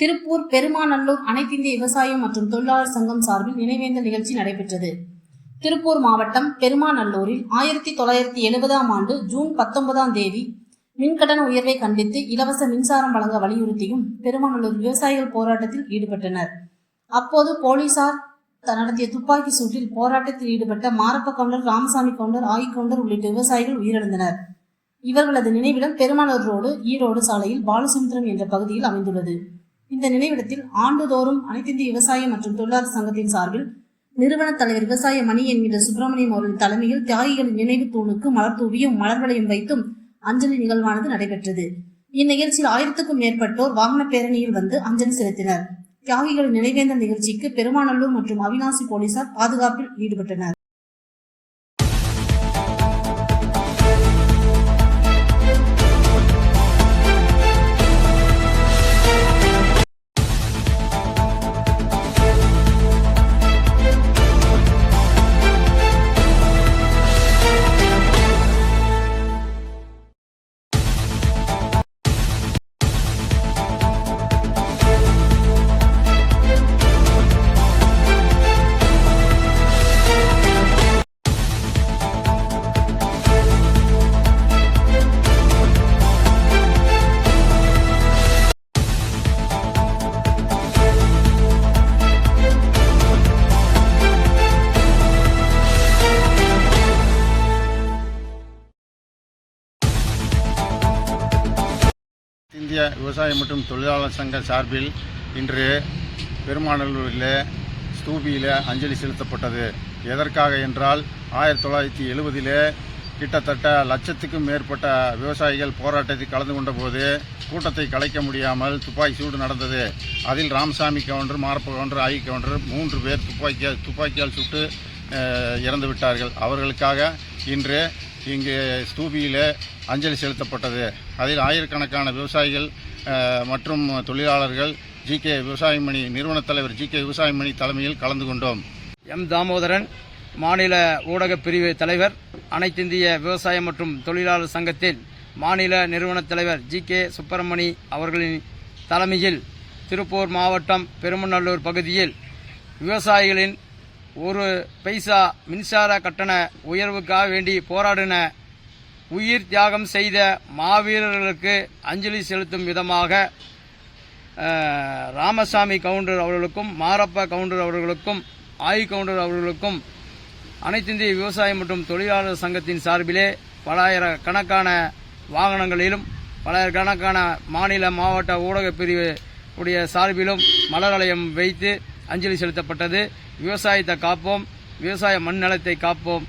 திருப்பூர் பெருமாநல்லூர் அனைத்திந்திய விவசாயம் மற்றும் தொழிலாளர் சங்கம் சார்பில் நினைவேந்தல் நிகழ்ச்சி நடைபெற்றது. திருப்பூர் மாவட்டம் பெருமாநல்லூரில் ஆயிரத்தி தொள்ளாயிரத்தி எழுபதாம் ஆண்டு ஜூன் பத்தொன்பதாம் தேதி மின்கட்டண உயர்வை கண்டித்து இலவச மின்சாரம் வழங்க வலியுறுத்தியும் பெருமாநல்லூர் விவசாயிகள் போராட்டத்தில் ஈடுபட்டனர். அப்போது போலீசார் நடத்திய துப்பாக்கி சூட்டில் போராட்டத்தில் ஈடுபட்ட மாரப்ப கவுண்டர் ராமசாமி கவுண்டர் ஆகி கவுண்டர் உள்ளிட்ட விவசாயிகள் உயிரிழந்தனர். இவர்களது நினைவிடம் பெருமானூர் ரோடு ஈரோடு சாலையில் பாலசுந்தரம் என்ற பகுதியில் அமைந்துள்ளது. இந்த நினைவிடத்தில் ஆண்டுதோறும் அனைத்திந்திய விவசாயம் மற்றும் தொழிலாளர் சங்கத்தின் சார்பில் நிறுவன தலைவர் விவசாய மணி என்கிற சுப்பிரமணியம் அவர்கள் தலைமையில் தியாகிகளின் நினைவு தூணுக்கு மலர் தூவியும் மலர் வளையும் வைத்தும் அஞ்சலி நிகழ்வானது நடைபெற்றது. இந்நிகழ்ச்சியில் ஆயிரத்துக்கும் மேற்பட்டோர் வாகன பேரணியில் வந்து அஞ்சலி செலுத்தினர். தியாகிகளின் நினைவேந்த நிகழ்ச்சிக்கு பெருமாநல்லூர் மற்றும் அவினாசி போலீசார் பாதுகாப்பில் ஈடுபட்டனர். இந்திய விவசாய மற்றும் தொழிலாளர் சங்க சார்பில் இன்று பெருமாநல்லூரில் ஸ்தூபியில் அஞ்சலி செலுத்தப்பட்டது. எதற்காக என்றால் ஆயிரத்தி தொள்ளாயிரத்தி எழுபதிலே கிட்டத்தட்ட லட்சத்துக்கும் மேற்பட்ட விவசாயிகள் போராட்டத்தில் கலந்து கொண்டபோது கூட்டத்தை கலைக்க முடியாமல் துப்பாக்கி சூடு நடந்தது. அதில் ராமசாமி கவுண்டர் மாரப்ப கவுண்டர் ஐ கவுண்டர் மூன்று பேர் துப்பாக்கியால் துப்பாக்கியால் சுட்டு இறந்து விட்டார்கள் அவர்களுக்காக இன்று இங்கு ஸ்தூபியில் அஞ்சலி செலுத்தப்பட்டது. அதில் ஆயிரக்கணக்கான விவசாயிகள் மற்றும் தொழிலாளர்கள் ஜி கே விவசாயமணி நிறுவனத் தலைவர் ஜி கே விவசாயமணி தலைமையில் கலந்து கொண்டோம். எம் தாமோதரன் மாநில ஊடகப் பிரிவு தலைவர் அனைத்திந்திய விவசாயம் மற்றும் தொழிலாளர் சங்கத்தின் மாநில நிறுவனத் தலைவர் ஜி கே சுப்பிரமணி அவர்களின் தலைமையில் திருப்பூர் மாவட்டம் பெருமநல்லூர் பகுதியில் விவசாயிகளின் ஒரு பைசா மின்சார கட்டண உயர்வுக்காக வேண்டி போராடின உயிர் தியாகம் செய்த மாவீரர்களுக்கு அஞ்சலி செலுத்தும் விதமாக ராமசாமி கவுண்டர் அவர்களுக்கும் மாரப்ப கவுண்டர் அவர்களுக்கும் ஆயி கவுண்டர் அவர்களுக்கும் அனைத்திந்திய விவசாயம் மற்றும் தொழிலாளர் சங்கத்தின் சார்பிலே பலாயிரக்கணக்கான வாகனங்களிலும் பலாயிரக்கணக்கான மாநில மாவட்ட ஊடகப் பிரிவு உடைய சார்பிலும் மலர் வளையம் வைத்து அஞ்சலி செலுத்தப்பட்டது. விவசாயத்தை காப்போம். விவசாய மண் நலத்தை காப்போம்.